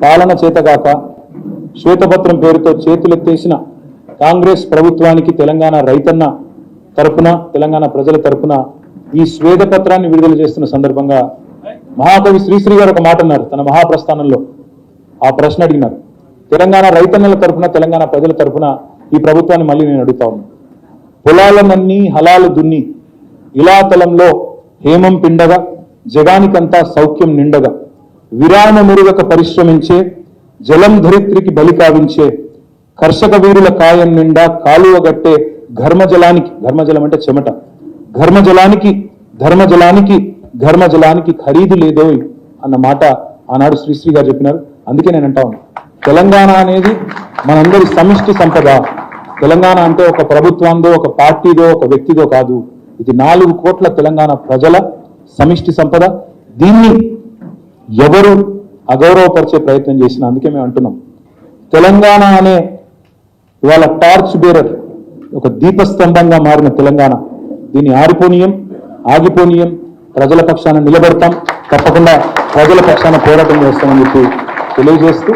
పాలన చేతగాక శ్వేతపత్రం పేరుతో చేతులెత్తేసిన కాంగ్రెస్ ప్రభుత్వానికి తెలంగాణ రైతన్న తరపున తెలంగాణ ప్రజల తరపున ఈ శ్వేతపత్రాన్ని విడుదల చేస్తున్న సందర్భంగా మహాకవి శ్రీశ్రీ గారు ఒక మాట అన్నారు తన మహాప్రస్థానంలో. ఆ ప్రశ్న అడిగినారు. తెలంగాణ రైతన్నల తరపున తెలంగాణ ప్రజల తరపున ఈ ప్రభుత్వాన్ని మళ్ళీ నేను అడుగుతా ఉన్నాను పొలాలనన్నీ హలాలు దున్ని ఇలాతలంలో హేమం పిండగా జగానికంతా సౌఖ్యం నిండగా విరామ మురుగక పరిశ్రమించే జలం ధరిత్రికి బలి కావించే కర్షక వీరుల కాయం నిండా కాలువగట్టే ఘర్మజలానికి ఘర్మజలం అంటే చెమట ఘర్మజలానికి ధర్మజలానికి ఘర్మజలానికి ఖరీదు లేదో అన్న మాట ఆనాడు శ్రీశ్రీ గారు చెప్పినారు. అందుకే నేను అంటా తెలంగాణ అనేది మనందరి సమిష్టి సంపద. తెలంగాణ అంటే ఒక ప్రభుత్వందో ఒక పార్టీదో ఒక వ్యక్తిదో కాదు. ఇది నాలుగు కోట్ల తెలంగాణ ప్రజల సమిష్టి సంపద. దీన్ని ఎవరు అగౌరవపరిచే ప్రయత్నం చేసిన అందుకే మేము అంటున్నాం. తెలంగాణ అనే ఇవాళ టార్చ్ బేరర్ ఒక దీపస్తంభంగా మారిన తెలంగాణ. దీన్ని ఆరిపోనీయం ఆగిపోనీయం ప్రజల పక్షాన నిలబడతాం. తప్పకుండా ప్రజల పక్షాన పోరాటం చేస్తామని చెప్పి తెలియజేస్తూ